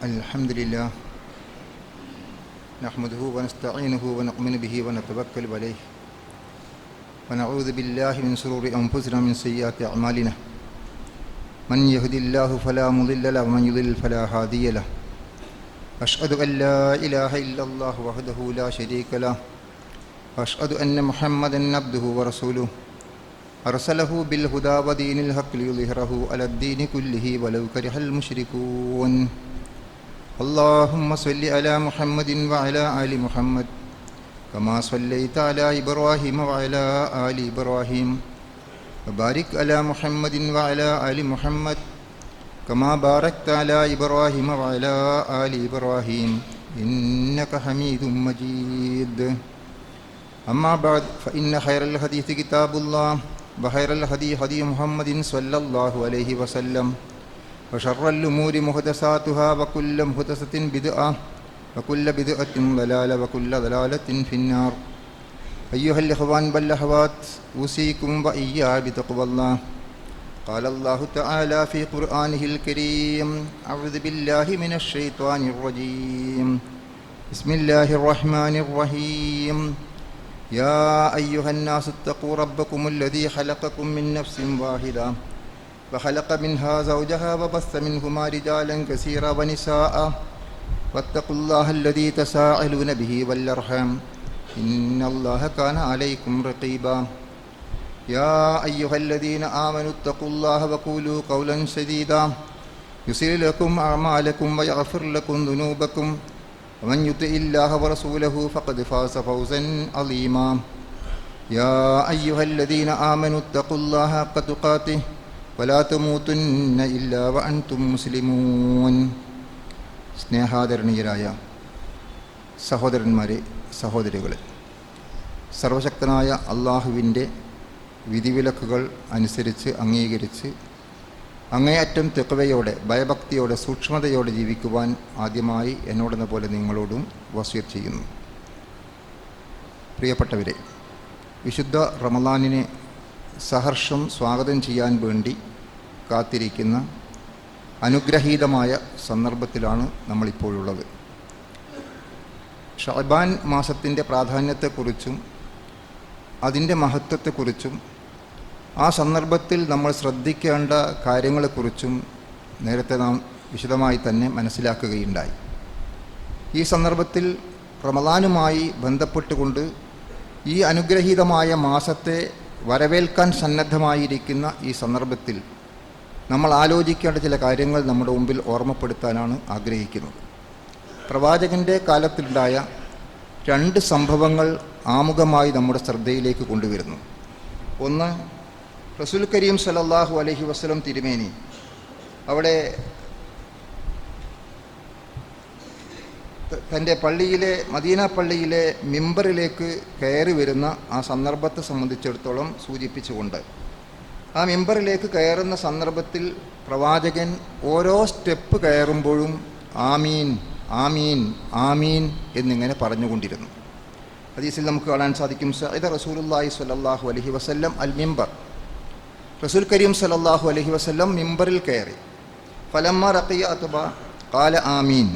الحمد لله. نحمده ونستعينه ونؤمن به ونتوكل عليه. ونعوذ بالله من شرور أنفسنا من سيئات أعمالنا. من يهد الله فلا مضل له ومن يضلل فلا هادي له. أشهد أن لا إله إلا الله وحده لا شريك له. وأشهد أن محمدا عبده ورسوله. أرسله بالهدى ودين الحق ليظهره على الدين كله ولو كره المشركون. اللهم صل على محمد وعلى آل محمد كما صليت على إبراهيم وعلى آل إبراهيم وبارك على محمد وعلى آل محمد كما باركت على إبراهيم وعلى آل إبراهيم إنك حميد مجيد. أما بعد فإن خير الحديث كتاب الله وخير الهدي هدي محمد صلى الله عليه وسلم. وشر الأمور محدثاتها وكل محدثة بدعة وكل بدعة ضلالة وكل ضلالة في النار. أيها الإخوان والأخوات أوصيكم وإياي بتقوى الله. قال الله تعالى في قرآنه الكريم أعوذ بالله من الشيطان الرجيم. بسم الله الرحمن الرحيم. يا أيها الناس اتقوا ربكم الذي خلقكم من نفس واحدة. وخلق منها زوجها وبث منهما رجالا كثيرا ونساء. واتقوا الله الذي تساءلون به والأرحام. إن الله كان عليكم رقيبا. يا أيها الذين آمنوا اتقوا الله وقولوا قولا سديدا. يصير لكم أعمالكم ويغفر لكم ذنوبكم. ومن يطع الله ورسوله فقد فاز فوزا عظيما. يا أيها الذين آمنوا اتقوا الله حق تقاته. വലാ തുമൂത്തുന്ന ഇല്ലാ വഅൻതും മുസ്ലിമൂൻ സ്നേഹാദരണീയരായ സഹോദരന്മാരെ സഹോദരികളെ സർവശക്തനായ അള്ളാഹുവിന്റെ വിധിവിലക്കുകൾ അനുസരിച്ച് അംഗീകരിച്ച് അങ്ങേയറ്റം തെക്കവയോടെ ഭയഭക്തിയോടെ സൂക്ഷ്മതയോടെ ജീവിക്കുവാൻ ആദ്യമായി എന്നോടെന്ന പോലെ നിങ്ങളോടും വസീർ ചെയ്യുന്നു. പ്രിയപ്പെട്ടവരെ വിശുദ്ധ റമലാനിനെ സഹർഷം സ്വാഗതം ചെയ്യാൻ വേണ്ടി കാത്തിരിക്കുന്ന അനുഗ്രഹീതമായ സന്ദർഭത്തിലാണ് നമ്മളിപ്പോഴുള്ളത്. ഷാബാൻ മാസത്തിന്റെ പ്രാധാന്യത്തെക്കുറിച്ചും അതിന്റെ മഹത്വത്തെക്കുറിച്ചും ആ സന്ദർഭത്തിൽ നമ്മൾ ശ്രദ്ധിക്കേണ്ട കാര്യങ്ങളെക്കുറിച്ചും നേരത്തെ നാം വിശദമായി തന്നെ മനസ്സിലാക്കുകയുണ്ടായി. ഈ സന്ദർഭത്തിൽ റമദാനുമായി ബന്ധപ്പെട്ടുകൊണ്ട് ഈ അനുഗ്രഹീതമായ മാസത്തെ വരവേൽക്കാൻ സന്നദ്ധമായിരിക്കുന്ന ഈ സന്ദർഭത്തിൽ നമ്മൾ ആലോചിക്കേണ്ട ചില കാര്യങ്ങൾ നമ്മുടെ മുമ്പിൽ ഓർമ്മപ്പെടുത്താനാണ് ആഗ്രഹിക്കുന്നത്. പ്രവാചകന്റെ കാലത്തുണ്ടായ രണ്ട് സംഭവങ്ങൾ ആമുഖമായി നമ്മുടെ ശ്രദ്ധയിലേക്ക് കൊണ്ടുവരുന്നു. ഒന്ന് റസൂൽ കരീം സലല്ലാഹു അലഹി വസ്ലം തിരുമേനി അവിടെ തന്റെ പള്ളിയിലെ മദീന പള്ളിയിലെ മിമ്പറിലേക്ക് കയറി വരുന്ന ആ സന്ദർഭത്തെ സംബന്ധിച്ചിടത്തോളം സൂചിപ്പിച്ചുകൊണ്ട് ആ മെമ്പറിലേക്ക് കയറുന്ന സന്ദർഭത്തിൽ പ്രവാചകൻ ഓരോ സ്റ്റെപ്പ് കയറുമ്പോഴും ആമീൻ ആമീൻ ആമീൻ എന്നിങ്ങനെ പറഞ്ഞുകൊണ്ടിരുന്നു. ഹദീസിൽ നമുക്ക് കാണാൻ സാധിക്കും സൈദ റസൂലുല്ലാഹി സ്വല്ലല്ലാഹു അലഹി വസ്ല്ലം അൽ മിമ്പർ. റസൂൽ കരീം സലല്ലാഹു അലഹി വസ്ല്ലം മിമ്പറിൽ കയറി. ഫലമ്മ റക്കിയ അഥബ കാല ആമീൻ.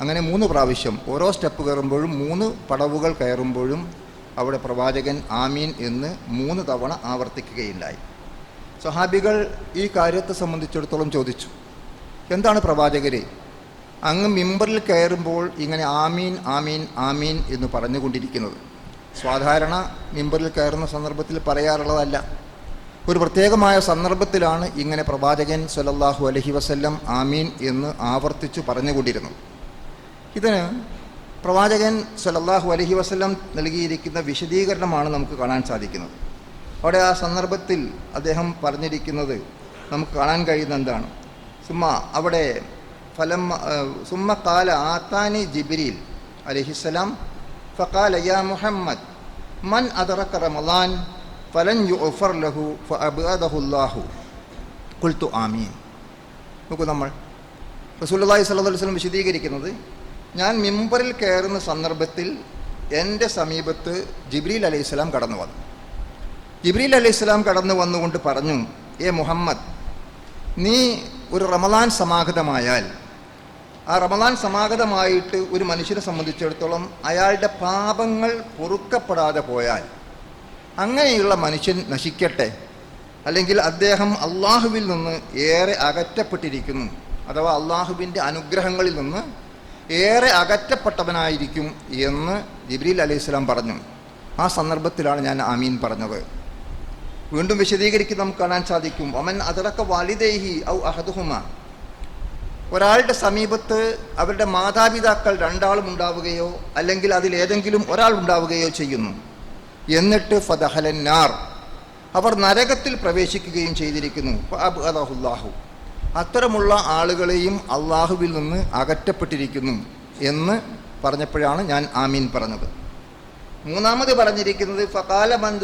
അങ്ങനെ മൂന്ന് പ്രാവശ്യം ഓരോ സ്റ്റെപ്പ് കയറുമ്പോഴും മൂന്ന് പടവുകൾ കയറുമ്പോഴും അവിടെ പ്രവാചകൻ ആമീൻ എന്ന് മൂന്ന് തവണ ആവർത്തിക്കുകയുണ്ടായി. സഹാബികൾ ഈ കാര്യത്തെ സംബന്ധിച്ചിടത്തോളം ചോദിച്ചു. എന്താണ് പ്രവാചകരെ? അങ്ങ് മിമ്പറിൽ കയറുമ്പോൾ ഇങ്ങനെ ആമീൻ ആമീൻ ആമീൻ എന്ന് പറഞ്ഞുകൊണ്ടിരിക്കുന്നത്. സാധാരണ മിമ്പറിൽ കയറുന്ന സന്ദർഭത്തിൽ പറയാറുള്ളതല്ല. ഒരു പ്രത്യേകമായ സന്ദർഭത്തിലാണ് ഇങ്ങനെ പ്രവാചകൻ സല്ലല്ലാഹു അലഹി വസല്ലം ആമീൻ എന്ന് ആവർത്തിച്ചു പറഞ്ഞുകൊണ്ടിരുന്നത്. ഇതിന് പ്രവാചകൻ സല്ലല്ലാഹു അലഹി വസല്ലം നൽകിയിരിക്കുന്ന വിശദീകരണമാണ് നമുക്ക് കാണാൻ സാധിക്കുന്നത്. അവിടെ ആ സന്ദർഭത്തിൽ അദ്ദേഹം പറഞ്ഞിരിക്കുന്നത് നമുക്ക് കാണാൻ കഴിയുന്ന എന്താണ് സുമ്മ അവിടെ ഫലം സുമ്മ കാല ആത്താനി ജിബിരിൽ അലഹിസ്സലാം ഫക്കാല യാ മുഹമ്മദ് മൻ അതറക്ക റമദാൻ ഫലൻ യു ഒഫർ ലഹു ഫുല്ലാഹു കുൽത്തു ആമീൻ. നോക്കൂ നമ്മൾ റസൂലുള്ളാഹി സല്ലു അലൈഹി വസല്ലം വിശദീകരിക്കുന്നത് ഞാൻ മിമ്പറിൽ കയറുന്ന സന്ദർഭത്തിൽ എന്റെ സമീപത്ത് ജിബ്രീൽ അലൈഹിസ്സലാം കടന്നു വന്നു ജിബ്രീൽ അലൈഹി സ്വലാം കടന്നു വന്നുകൊണ്ട് പറഞ്ഞു ഏ മുഹമ്മദ് നീ ഒരു റമദാൻ സമാഗതമായാൽ ആ റമദാൻ സമാഗതമായിട്ട് ഒരു മനുഷ്യനെ സംബന്ധിച്ചിടത്തോളം അയാളുടെ പാപങ്ങൾ പൊറുക്കപ്പെടാതെ പോയാൽ അങ്ങനെയുള്ള മനുഷ്യൻ നശിക്കട്ടെ? അല്ലെങ്കിൽ അദ്ദേഹം അള്ളാഹുവിൽ നിന്ന് ഏറെ അകറ്റപ്പെട്ടിരിക്കുന്നു അഥവാ അള്ളാഹുവിന്റെ അനുഗ്രഹങ്ങളിൽ നിന്ന് ഏറെ അകറ്റപ്പെട്ടവനായിരിക്കും എന്ന് ജിബ്രീൽ അലൈഹി സ്വലാം പറഞ്ഞു. ആ സന്ദർഭത്തിലാണ് ഞാൻ ആമീൻ പറഞ്ഞത്. വീണ്ടും വിശദീകരിക്കും നമുക്ക് കാണാൻ സാധിക്കും. അമൻ അതടക്ക വാലിദേഹി ഔ അഹദുഹുമ. ഒരാളുടെ സമീപത്ത് അവരുടെ മാതാപിതാക്കൾ രണ്ടാളും ഉണ്ടാവുകയോ അല്ലെങ്കിൽ അതിലേതെങ്കിലും ഒരാൾ ഉണ്ടാവുകയോ ചെയ്യുന്നു. എന്നിട്ട് ഫതഹലന്നാർ അവർ നരകത്തിൽ പ്രവേശിക്കുകയും ചെയ്തിരിക്കുന്നു. അള്ളാഹു അത്തരമുള്ള ആളുകളെയും അള്ളാഹുവിൽ നിന്ന് അകറ്റപ്പെട്ടിരിക്കുന്നു എന്ന് പറഞ്ഞപ്പോഴാണ് ഞാൻ ആമീൻ പറഞ്ഞത്. മൂന്നാമത് പറഞ്ഞിരിക്കുന്നത് ഫകാല മൻ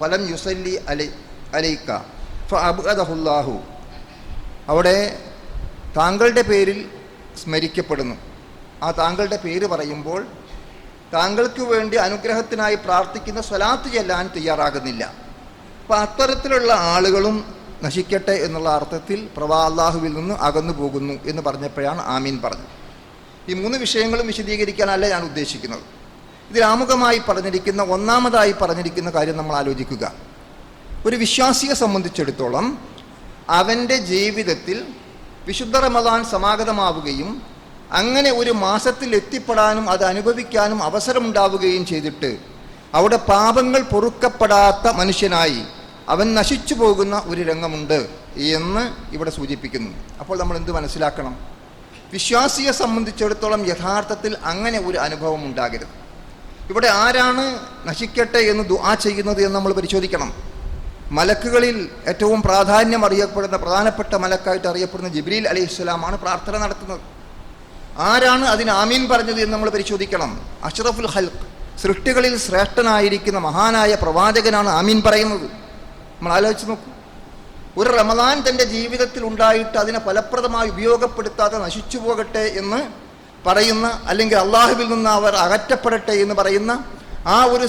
ഫലം യുസല്ലി അലൈ അലൈക്ക അവിടെ താങ്കളുടെ പേരിൽ സ്മരിക്കപ്പെടുന്നു. ആ താങ്കളുടെ പേര് പറയുമ്പോൾ താങ്കൾക്ക് വേണ്ടി അനുഗ്രഹത്തിനായി പ്രാർത്ഥിക്കുന്ന സ്വലാത്ത് ചെല്ലാൻ തയ്യാറാകുന്നില്ല. അപ്പം അത്തരത്തിലുള്ള ആളുകളും നശിക്കട്ടെ എന്നുള്ള അർത്ഥത്തിൽ പ്രവാ അള്ളാഹുവിൽ നിന്ന് അകന്നു പോകുന്നു എന്ന് പറഞ്ഞപ്പോഴാണ് ആമീൻ പറഞ്ഞത്. ഈ മൂന്ന് വിഷയങ്ങളും വിശദീകരിക്കാനല്ല ഞാൻ ഉദ്ദേശിക്കുന്നത്. ഇതിൽ ആമുഖമായി പറഞ്ഞിരിക്കുന്ന ഒന്നാമതായി പറഞ്ഞിരിക്കുന്ന കാര്യം നമ്മൾ ആലോചിക്കുക. ഒരു വിശ്വാസിയെ സംബന്ധിച്ചിടത്തോളം അവന്റെ ജീവിതത്തിൽ വിശുദ്ധ റമദാൻ സമാഗതമാവുകയും അങ്ങനെ ഒരു മാസത്തിൽ എത്തിപ്പെടാനും അത് അനുഭവിക്കാനും അവസരമുണ്ടാവുകയും ചെയ്തിട്ട് അവിടെ പാപങ്ങൾ പൊറുക്കപ്പെടാത്ത മനുഷ്യനായി അവൻ നശിച്ചു പോകുന്ന ഒരു രംഗമുണ്ട് എന്ന് ഇവിടെ സൂചിപ്പിക്കുന്നു. അപ്പോൾ നമ്മൾ എന്ത് മനസ്സിലാക്കണം? വിശ്വാസിയെ സംബന്ധിച്ചിടത്തോളം യഥാർത്ഥത്തിൽ അങ്ങനെ ഒരു അനുഭവം ഉണ്ടാകരുത്. ഇവിടെ ആരാണ് നശിക്കട്ടെ എന്ന് ദുആ ചെയ്യുന്നത് എന്ന് നമ്മൾ പരിശോധിക്കണം. മലക്കുകളിൽ ഏറ്റവും പ്രാധാന്യം അറിയപ്പെടുന്ന പ്രധാനപ്പെട്ട മലക്കായിട്ട് അറിയപ്പെടുന്ന ജിബ്രീൽ അലൈഹി ഇസ്ലാമാണ് പ്രാർത്ഥന നടത്തുന്നത്. ആരാണ് അതിന് ആമീൻ പറഞ്ഞത് എന്ന് നമ്മൾ പരിശോധിക്കണം. അഷ്റഫുൽ ഹൽക്ക് സൃഷ്ടികളിൽ ശ്രേഷ്ഠനായിരിക്കുന്ന മഹാനായ പ്രവാചകനാണ് ആമീൻ പറയുന്നത്. നമ്മൾ ആലോചിച്ച് നോക്കൂ. ഒരു റമദാൻ തന്റെ ജീവിതത്തിൽ ഉണ്ടായിട്ട് അതിനെ ഫലപ്രദമായി ഉപയോഗപ്പെടുത്താതെ നശിച്ചു പോകട്ടെ എന്ന് പറയുന്ന അല്ലെങ്കിൽ അള്ളാഹുവിൽ നിന്ന് അവർ അകറ്റപ്പെടട്ടെ എന്ന് പറയുന്ന ആ ഒരു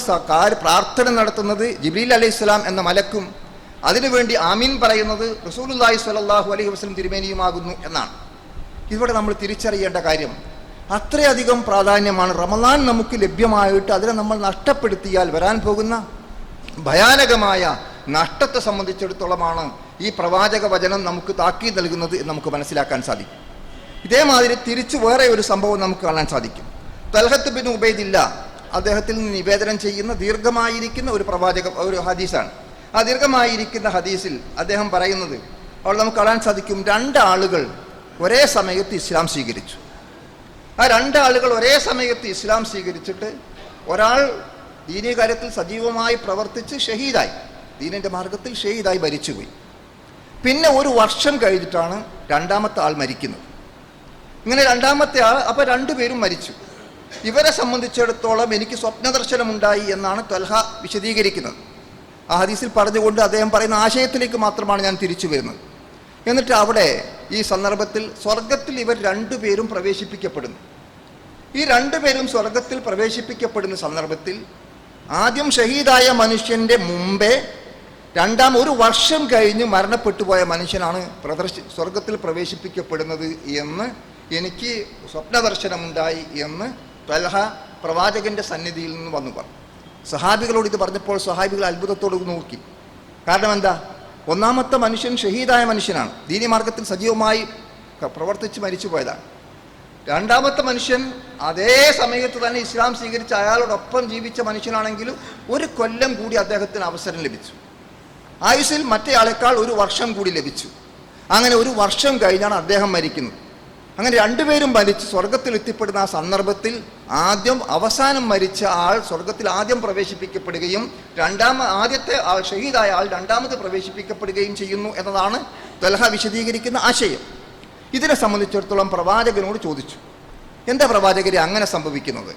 പ്രാർത്ഥന നടത്തുന്നത് ജിബ്രീൽ അലൈഹി സ്വലാം എന്ന മലക്കും അതിനുവേണ്ടി ആമീൻ പറയുന്നത് റസൂലുല്ലാഹി സ്വല്ലല്ലാഹു അലൈഹി വസ്ലം തിരുമേനിയുമാകുന്നു എന്നാണ്. ഇവിടെ നമ്മൾ തിരിച്ചറിയേണ്ട കാര്യം അത്രയധികം പ്രാധാന്യമാണ് റമദാൻ നമുക്ക് ലഭ്യമായിട്ട് അതിനെ നമ്മൾ നഷ്ടപ്പെടുത്തിയാൽ വരാൻ പോകുന്ന ഭയാനകമായ നഷ്ടത്തെ സംബന്ധിച്ചിടത്തോളമാണ് ഈ പ്രവാചക വചനം നമുക്ക് താക്കി നൽകുന്നത് എന്ന് നമുക്ക് മനസ്സിലാക്കാൻ സാധിക്കും. ഇതേമാതിരി തിരിച്ചു വേറെ ഒരു സംഭവം നമുക്ക് കാണാൻ സാധിക്കും. തൽഹത്ത് ബിൻ ഉബൈദില്ല അദ്ദേഹത്തിൽ നിന്ന് നിവേദനം ചെയ്യുന്ന ദീർഘമായിരിക്കുന്ന ഒരു പ്രവാചക ഒരു ഹദീസാണ്. ആ ദീർഘമായിരിക്കുന്ന ഹദീസിൽ അദ്ദേഹം പറയുന്നത് അവിടെ നമുക്ക് കാണാൻ സാധിക്കും രണ്ടാളുകൾ ഒരേ സമയത്ത് ഇസ്ലാം സ്വീകരിച്ചു. ആ രണ്ടാളുകൾ ഒരേ സമയത്ത് ഇസ്ലാം സ്വീകരിച്ചിട്ട് ഒരാൾ ദീനീ കാര്യത്തിൽ സജീവമായി പ്രവർത്തിച്ച് ഷഹീദായി ദീനിന്റെ മാർഗത്തിൽ ഷഹീദായി മരിച്ചുപോയി. പിന്നെ ഒരു വർഷം കഴിഞ്ഞിട്ടാണ് രണ്ടാമത്തെ ആൾ മരിക്കുന്നത്. ഇങ്ങനെ രണ്ടാമത്തെ ആൾ അപ്പോൾ രണ്ടുപേരും മരിച്ചു. ഇവരെ സംബന്ധിച്ചിടത്തോളം എനിക്ക് സ്വപ്നദർശനമുണ്ടായി എന്നാണ് ത്വൽഹ വിശദീകരിക്കുന്നത്. ആ ഹദീസിൽ പറഞ്ഞുകൊണ്ട് അദ്ദേഹം പറയുന്ന ആശയത്തിലേക്ക് മാത്രമാണ് ഞാൻ തിരിച്ചു വരുന്നത്. എന്നിട്ട് അവിടെ ഈ സന്ദർഭത്തിൽ സ്വർഗത്തിൽ ഇവർ രണ്ടുപേരും പ്രവേശിപ്പിക്കപ്പെടുന്നു. ഈ രണ്ടുപേരും സ്വർഗത്തിൽ പ്രവേശിപ്പിക്കപ്പെടുന്ന സന്ദർഭത്തിൽ ആദ്യം ഷഹീദായ മനുഷ്യന്റെ മുമ്പേ രണ്ടാം ഒരു വർഷം കഴിഞ്ഞ് മരണപ്പെട്ടു പോയ മനുഷ്യനാണ് പ്രദർശി സ്വർഗത്തിൽ പ്രവേശിപ്പിക്കപ്പെടുന്നത് എന്ന് എനിക്ക് സ്വപ്നദർശനമുണ്ടായി എന്ന് തൽഹ പ്രവാചകന്റെ സന്നിധിയിൽ നിന്ന് വന്നു പറഞ്ഞു. സഹാബികളോട് ഇത് പറഞ്ഞപ്പോൾ സഹാബികൾ അത്ഭുതത്തോട് നോക്കി. കാരണം എന്താ? ഒന്നാമത്തെ മനുഷ്യൻ ഷഹീദായ മനുഷ്യനാണ്. ദീനി മാർഗത്തിൽ സജീവമായി പ്രവർത്തിച്ച് മരിച്ചു പോയതാണ് രണ്ടാമത്തെ മനുഷ്യൻ അതേ സമയത്ത് തന്നെ ഇസ്ലാം സ്വീകരിച്ച അയാളോടൊപ്പം ജീവിച്ച മനുഷ്യനാണെങ്കിലും ഒരു കൊല്ലം കൂടി അദ്ദേഹത്തിന് അവസരം ലഭിച്ചു. ആയുസിൽ മറ്റേയാളെക്കാൾ ഒരു വർഷം കൂടി ലഭിച്ചു. അങ്ങനെ ഒരു വർഷം കഴിഞ്ഞാണ് അദ്ദേഹം മരിക്കുന്നത്. അങ്ങനെ രണ്ടുപേരും മരിച്ച് സ്വർഗത്തിൽ എത്തിപ്പെടുന്ന ആ സന്ദർഭത്തിൽ ആദ്യം അവസാനം മരിച്ച ആൾ സ്വർഗത്തിൽ ആദ്യം പ്രവേശിപ്പിക്കപ്പെടുകയും രണ്ടാമ ആദ്യത്തെ ആൾ ഷഹീദായ ആൾ രണ്ടാമത് പ്രവേശിപ്പിക്കപ്പെടുകയും ചെയ്യുന്നു എന്നതാണ് തൽഹ വിശദീകരിക്കുന്ന ആശയം. ഇതിനെ സംബന്ധിച്ചിടത്തോളം പ്രവാചകനോട് ചോദിച്ചു എന്താ പ്രവാചകരെ അങ്ങനെ സംഭവിക്കുന്നത്?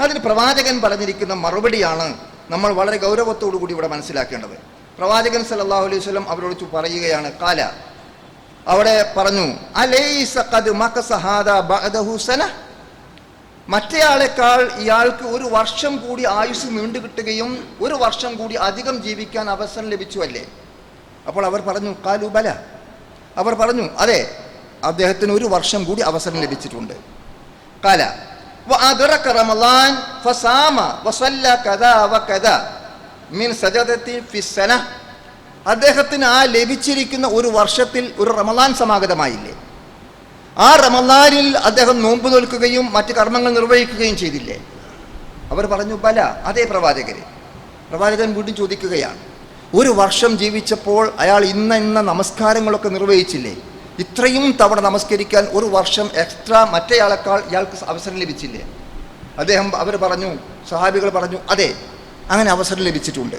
അതിന് പ്രവാചകൻ പറഞ്ഞിരിക്കുന്ന മറുപടിയാണ് നമ്മൾ വളരെ ഗൗരവത്തോടു കൂടി ഇവിടെ മനസ്സിലാക്കേണ്ടത്. പ്രവാചകൻ സല്ലാഹു അലൈഹി സ്വലം അവരോട് പറയുകയാണ് കാല അവിടെ പറഞ്ഞു മറ്റേയാളെക്കാൾ ഇയാൾക്ക് ഒരു വർഷം കൂടി ആയുസ് നീണ്ടു കിട്ടുകയും ഒരു വർഷം കൂടി അധികം ജീവിക്കാൻ അവസരം ലഭിച്ചു അല്ലേ അപ്പോൾ അവർ പറഞ്ഞു കാലു ബല. അവർ പറഞ്ഞു അതെ അദ്ദേഹത്തിന് ഒരു വർഷം കൂടി അവസരം ലഭിച്ചിട്ടുണ്ട്. കാല റമദാൻ ഫസാമ വ കഥ മീൻ സജാദത്തി ഫിസന അദ്ദേഹത്തിന് ആ ലഭിച്ചിരിക്കുന്ന ഒരു വർഷത്തിൽ ഒരു റമദാൻ സമാഗതമായില്ലേ? ആ റമദാനിൽ അദ്ദേഹം നോമ്പ് നോൽക്കുകയും മറ്റ് കർമ്മങ്ങൾ നിർവഹിക്കുകയും ചെയ്തില്ലേ? അവർ പറഞ്ഞു പല അതേ പ്രവാചകരെ. പ്രവാചകൻ വീണ്ടും ചോദിക്കുകയാണ് ഒരു വർഷം ജീവിച്ചപ്പോൾ അയാൾ ഇന്ന ഇന്ന നമസ്കാരങ്ങളൊക്കെ നിർവഹിച്ചില്ലേ? ഇത്രയും തവണ നമസ്കരിക്കാൻ ഒരു വർഷം എക്സ്ട്രാ മറ്റേയാളെക്കാൾ ഇയാൾക്ക് അവസരം ലഭിച്ചില്ലേ? അദ്ദേഹം അവർ പറഞ്ഞു സഹാബികൾ പറഞ്ഞു അതെ അങ്ങനെ അവസരം ലഭിച്ചിട്ടുണ്ട്.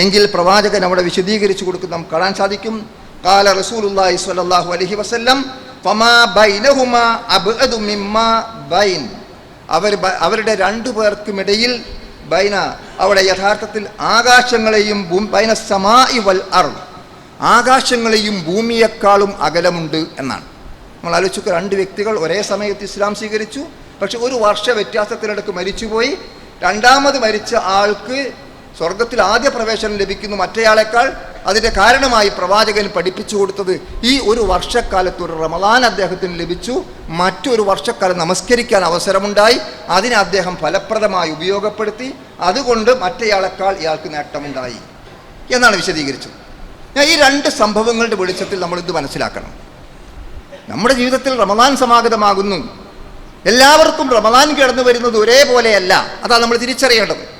എങ്കിൽ പ്രവാചകൻ അവിടെ വിശദീകരിച്ചു കൊടുക്കുന്ന നമുക്ക് കാണാൻ സാധിക്കും. കാല റസൂലുള്ളാഹി സ്വല്ലല്ലാഹു അലൈഹി വസല്ലം ഫമാ ബൈനഹുമാ അബ്അദു മിമ്മാ ബൈൻ. അവർ അവരുടെ രണ്ടു പേർക്കുമിടയിൽ ബൈന അവിടെ യഥാർത്ഥത്തിൽ ആകാശങ്ങളെയും ബൈന സമായി വൽ അർ ആകാശങ്ങളെയും ഭൂമിയെക്കാളും അകലമുണ്ട് എന്നാണ്. നമ്മൾ ആലോചിക്കുക രണ്ട് വ്യക്തികൾ ഒരേ സമയത്ത് ഇസ്ലാം സ്വീകരിച്ചു പക്ഷെ ഒരു വർഷ വ്യത്യാസത്തിനിടക്ക് മരിച്ചുപോയി. രണ്ടാമത് മരിച്ച ആൾക്ക് സ്വർഗത്തിൽ ആദ്യ പ്രവേശനം ലഭിക്കുന്നു മറ്റേയാളെക്കാൾ അതിന്റെ കാരണമായി പ്രവാചകൻ പഠിപ്പിച്ചു കൊടുത്തത് ഈ ഒരു വർഷക്കാലത്ത് ഒരു റമദാൻ അദ്ദേഹത്തിന് ലഭിച്ചു. മറ്റൊരു വർഷക്കാലം നമസ്കരിക്കാൻ അവസരമുണ്ടായി. അതിനെ അദ്ദേഹം ഫലപ്രദമായി ഉപയോഗപ്പെടുത്തി. അതുകൊണ്ട് മറ്റേയാളെക്കാൾ ഇയാൾക്ക് നേട്ടമുണ്ടായി എന്നാണ് വിശദീകരിച്ചത്. ഞാൻ ഈ രണ്ട് സംഭവങ്ങളുടെ വെളിച്ചത്തിൽ നമ്മളിത് മനസ്സിലാക്കണം. നമ്മുടെ ജീവിതത്തിൽ റമദാൻ സമാഗതമാകുന്നു. എല്ലാവർക്കും റമദാൻ കിടന്നു വരുന്നത് ഒരേപോലെയല്ല. അതാണ് നമ്മൾ തിരിച്ചറിയേണ്ടത്.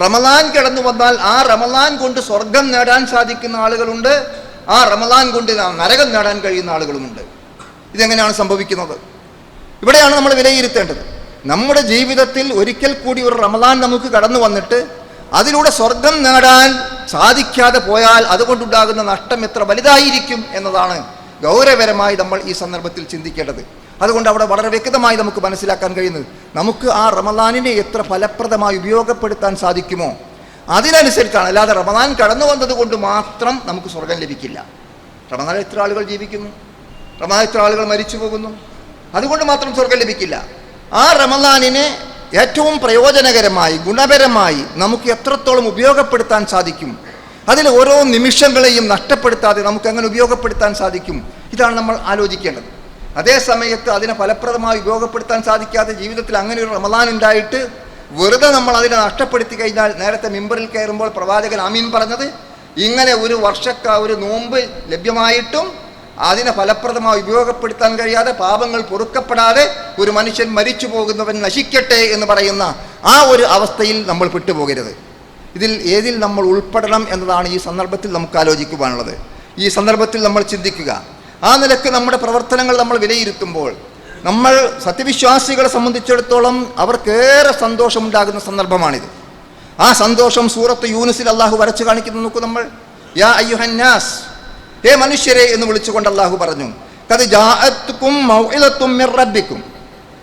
റമദാൻ കിടന്നു വന്നാൽ ആ റമദാൻ കൊണ്ട് സ്വർഗം നേടാൻ സാധിക്കുന്ന ആളുകളുണ്ട്. ആ റമദാൻ കൊണ്ട് നരകം നേടാൻ കഴിയുന്ന ആളുകളുമുണ്ട്. ഇതെങ്ങനെയാണ് സംഭവിക്കുന്നത്? ഇവിടെയാണ് നമ്മൾ വിലയിരുത്തേണ്ടത്. നമ്മുടെ ജീവിതത്തിൽ ഒരിക്കൽ കൂടി ഒരു റമദാൻ നമുക്ക് കടന്നു വന്നിട്ട് അതിലൂടെ സ്വർഗം നേടാൻ സാധിക്കാതെ പോയാൽ അതുകൊണ്ടുണ്ടാകുന്ന നഷ്ടം എത്ര വലുതായിരിക്കും എന്നതാണ് ഗൗരവരമായി നമ്മൾ ഈ സന്ദർഭത്തിൽ ചിന്തിക്കേണ്ടത്. അതുകൊണ്ട് അവിടെ വളരെ വ്യക്തമായി നമുക്ക് മനസ്സിലാക്കാൻ കഴിയുന്നത് നമുക്ക് ആ റമദാനിനെ എത്ര ഫലപ്രദമായി ഉപയോഗപ്പെടുത്താൻ സാധിക്കുമോ? അതിനനുസരിച്ചാണ്. അല്ലാതെ റമദാൻ കടന്നു വന്നത് കൊണ്ട് മാത്രം നമുക്ക് സ്വർഗം ലഭിക്കില്ല. റമദാൻ എത്ര ആളുകൾ ജീവിക്കുന്നു? റമദാൻ എത്ര ആളുകൾ മരിച്ചു പോകുന്നു? അതുകൊണ്ട് മാത്രം സ്വർഗം ലഭിക്കില്ല. ആ റമദാനിനെ ഏറ്റവും പ്രയോജനകരമായി ഗുണപരമായി നമുക്ക് എത്രത്തോളം ഉപയോഗപ്പെടുത്താൻ സാധിക്കും? അതിൽ ഓരോ നിമിഷങ്ങളെയും നഷ്ടപ്പെടുത്താതെ നമുക്ക് എങ്ങനെ ഉപയോഗപ്പെടുത്താൻ സാധിക്കും? ഇതാണ് നമ്മൾ ആലോചിക്കേണ്ടത്. അതേ സമയത്ത് അതിനെ ഫലപ്രദമായി ഉപയോഗപ്പെടുത്താൻ സാധിക്കാതെ ജീവിതത്തിൽ അങ്ങനെ ഒരു റമദാൻ ഉണ്ടായിട്ട് വെറുതെ നമ്മൾ അതിനെ നഷ്ടപ്പെടുത്തി കഴിഞ്ഞാൽ നേരത്തെ മിമ്പറിൽ കയറുമ്പോൾ പ്രവാചകൻ അമീൻ പറഞ്ഞത് ഇങ്ങനെ ഒരു വർഷക്ക ഒരു നോമ്പ് ലഭ്യമായിട്ടും അതിനെ ഫലപ്രദമായി ഉപയോഗപ്പെടുത്താൻ കഴിയാതെ പാപങ്ങൾ പൊറുക്കപ്പെടാതെ ഒരു മനുഷ്യൻ മരിച്ചു പോകുന്നവൻ നശിക്കട്ടെ എന്ന് പറയുന്ന ആ ഒരു അവസ്ഥയിൽ നമ്മൾ പെട്ടുപോകരുത്. ഇതിൽ ഏതിൽ നമ്മൾ ഉൾപ്പെടണം എന്നതാണ് ഈ സന്ദർഭത്തിൽ നമുക്ക് ആലോചിക്കുവാനുള്ളത്. ഈ സന്ദർഭത്തിൽ നമ്മൾ ചിന്തിക്കുക ആ നിലയ്ക്ക് നമ്മുടെ പ്രവർത്തനങ്ങൾ നമ്മൾ വിലയിരുത്തുമ്പോൾ നമ്മൾ സത്യവിശ്വാസികളെ സംബന്ധിച്ചിടത്തോളം അവർക്കേറെ സന്തോഷമുണ്ടാകുന്ന സന്ദർഭമാണിത്. ആ സന്തോഷം സൂറത്ത് യൂനിസിൽ അള്ളാഹു വരച്ചു കാണിക്കുന്നു നോക്കൂ നമ്മൾ. യാ അയ്യുഹന്നാസ് ഹേ മനുഷ്യരെ എന്ന് വിളിച്ചുകൊണ്ട് അള്ളാഹു പറഞ്ഞു. കത് ജാഅത്തുക്കും മിർ റബ്ബിക്കും.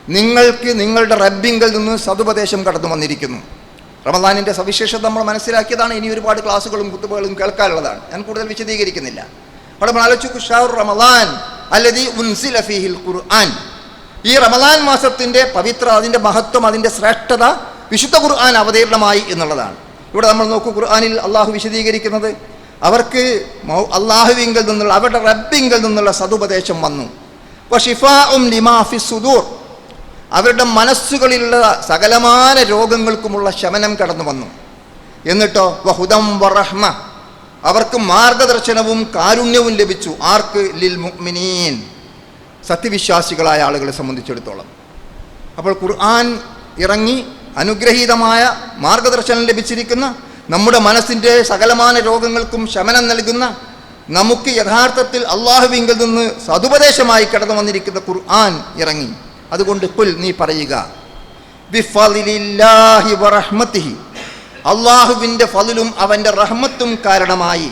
നിങ്ങൾക്ക് നിങ്ങളുടെ റബ്ബിങ്കിൽ നിന്ന് സതുപദേശം കടന്നു വന്നിരിക്കുന്നു. റമദാനിന്റെ സവിശേഷത നമ്മൾ മനസ്സിലാക്കിയതാണ്. ഇനി ഒരുപാട് ക്ലാസ്സുകളും കുത്തുബകളും കേൾക്കാനുള്ളതാണ്. ഞാൻ കൂടുതൽ വിശദീകരിക്കുന്നില്ല. അവിടെ നമ്മൾ ആലോചിച്ചു ഷാർ റമദാൻ അല്ലതി ഉൻസിൽ അഫീഹിൽ ഖുർആൻ. ഈ റമദാൻ മാസത്തിന്റെ പവിത്ര അതിന്റെ മഹത്വം അതിന്റെ ശ്രേഷ്ഠത വിശുദ്ധ ഖുർആൻ അവതീർണമായി എന്നുള്ളതാണ്. ഇവിടെ നമ്മൾ നോക്കൂ ഖുർആാനിൽ അള്ളാഹു വിശദീകരിക്കുന്നത് അവർക്ക് അള്ളാഹുവിങ്കിൽ നിന്നുള്ള അവരുടെ റബ്ബിങ്കിൽ നിന്നുള്ള സതുപദേശം വന്നു. സുദൂർ. അവരുടെ മനസ്സുകളിലുള്ള സകലമായ രോഗങ്ങൾക്കുമുള്ള ശമനം കടന്നു വന്നു. എന്നിട്ടോ വഹുദം വറഹ്മ അവർക്ക് മാർഗദർശനവും കാരുണ്യവും ലഭിച്ചു. ആർക്ക്? ലിൽ മുഅ്മിനീൻ. സത്യവിശ്വാസികളായ ആളുകളെ സംബന്ധിച്ചിടത്തോളം. അപ്പോൾ ഖുർആൻ ഇറങ്ങി അനുഗ്രഹീതമായ മാർഗദർശനം ലഭിച്ചിരിക്കുന്ന നമ്മുടെ മനസ്സിന്റെ സകലമാന രോഗങ്ങൾക്കും ശമനം നൽകുന്ന നമുക്ക് യഥാർത്ഥത്തിൽ അള്ളാഹുവിങ്കിൽ നിന്ന് സതുപദേശമായി കടന്നു വന്നിരിക്കുന്ന ഖുർആൻ ഇറങ്ങി. അതുകൊണ്ട് പുൽ നീ പറയുക. ബിഫലില്ലാഹി അള്ളാഹുവിന്റെ ഫലിലും അവന്റെ റഹ്മത്തും കാരണമായി.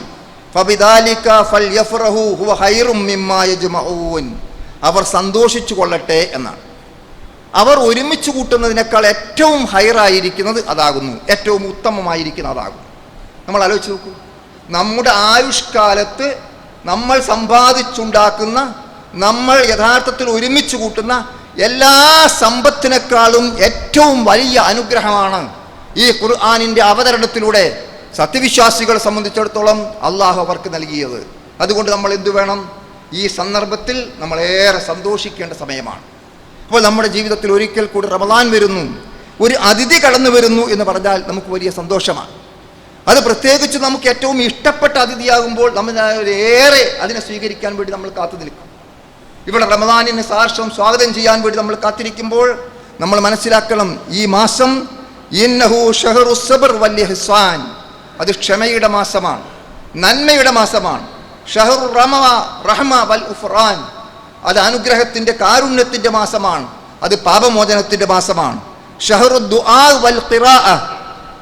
അവർ സന്തോഷിച്ചു കൊള്ളട്ടെ എന്നാണ്. അവർ ഒരുമിച്ച് കൂട്ടുന്നതിനേക്കാൾ ഏറ്റവും ഹയറായിരിക്കുന്നത് അതാകുന്നു. ഏറ്റവും ഉത്തമമായിരിക്കുന്നത് അതാകുന്നു. നമ്മൾ ആലോചിച്ച് നോക്കൂ. നമ്മുടെ ആയുഷ്കാലത്ത് നമ്മൾ സമ്പാദിച്ചുണ്ടാക്കുന്ന നമ്മൾ യഥാർത്ഥത്തിൽ ഒരുമിച്ച് കൂട്ടുന്ന എല്ലാ സമ്പത്തിനേക്കാളും ഏറ്റവും വലിയ അനുഗ്രഹമാണ് ഈ ഖുർആാനിന്റെ അവതരണത്തിലൂടെ സത്യവിശ്വാസികളെ സംബന്ധിച്ചിടത്തോളം അള്ളാഹു അവർക്ക് നൽകിയത്. അതുകൊണ്ട് നമ്മൾ എന്തു വേണം? ഈ സന്ദർഭത്തിൽ നമ്മളേറെ സന്തോഷിക്കേണ്ട സമയമാണ്. അപ്പോൾ നമ്മുടെ ജീവിതത്തിൽ ഒരിക്കൽ കൂടി റമദാൻ വരുന്നു. ഒരു അതിഥി കടന്നു വരുന്നു എന്ന് പറഞ്ഞാൽ നമുക്ക് വലിയ സന്തോഷമാണ്. അത് പ്രത്യേകിച്ച് നമുക്ക് ഏറ്റവും ഇഷ്ടപ്പെട്ട അതിഥിയാകുമ്പോൾ നമ്മൾ ഏറെ അതിനെ സ്വീകരിക്കാൻ വേണ്ടി നമ്മൾ കാത്തു നിൽക്കും. ഇവിടെ റമദാനിന് സാർഷം സ്വാഗതം ചെയ്യാൻ വേണ്ടി നമ്മൾ കാത്തിരിക്കുമ്പോൾ നമ്മൾ മനസ്സിലാക്കണം ഈ മാസം അത് ക്ഷമയുടെ മാസമാണ് നന്മയുടെ മാസമാണ്. ഷഹറു റമ വൽ അത് അനുഗ്രഹത്തിന്റെ കാരുണ്യത്തിന്റെ മാസമാണ് അത് പാപമോചനത്തിന്റെ മാസമാണ്. ദുആ വൽ